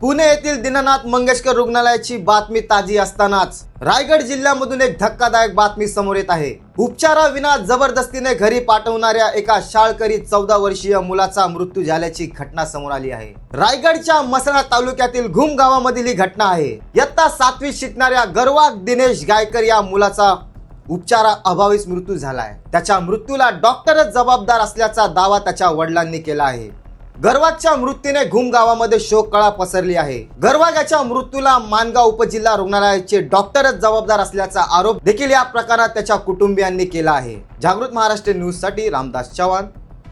पुणे येथील दीननाथ मंगेशकर रुग्णालयाची बातमी ताजी असतानाच रायगड जिल्ह्यामधून एक धक्कादायक बातमी समोर येत आहे. उपचाराविना जबरदस्तीने घरी पाठवणाऱ्या एका शाळकरी चौदा वर्षीय मुलाचा मृत्यू झाल्याची घटना समोर आली आहे. रायगडच्या मसळा तालुक्यातील घुम गावामधील ही घटना आहे. यत्ता सातवीत शिकणाऱ्या गरवाग दिनेश गायकर या मुलाचा उपचारा अभावीच मृत्यू झालाय. त्याच्या मृत्यूला डॉक्टरच जबाबदार असल्याचा दावा त्याच्या वडिलांनी केला आहे. गर्वाच्या मृत्यूने घुम गावामध्ये शोककळा पसरली आहे. गरवाग याच्या मृत्यूला मानगाव उपजिल्हा रुग्णालयाचे डॉक्टरच जबाबदार असल्याचा आरोप देखील या प्रकारात त्याच्या कुटुंबियांनी केला आहे. जागृत महाराष्ट्र न्यूजसाठी रामदास चव्हाण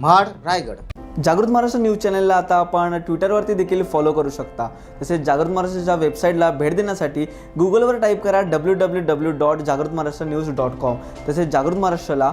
महाड रायगड. जागृत महाराष्ट्र न्यूज चॅनलला आता आपण ट्विटरवरती देखील फॉलो करू शकता. तसेच जागृत महाराष्ट्राच्या वेबसाईटला भेट देण्यासाठी गुगलवर टाईप करा डब्ल्यू डब्ल्यू डब्ल्यू डॉट जागृत महाराष्ट्र न्यूज डॉट कॉम तसेच जागृत महाराष्ट्राला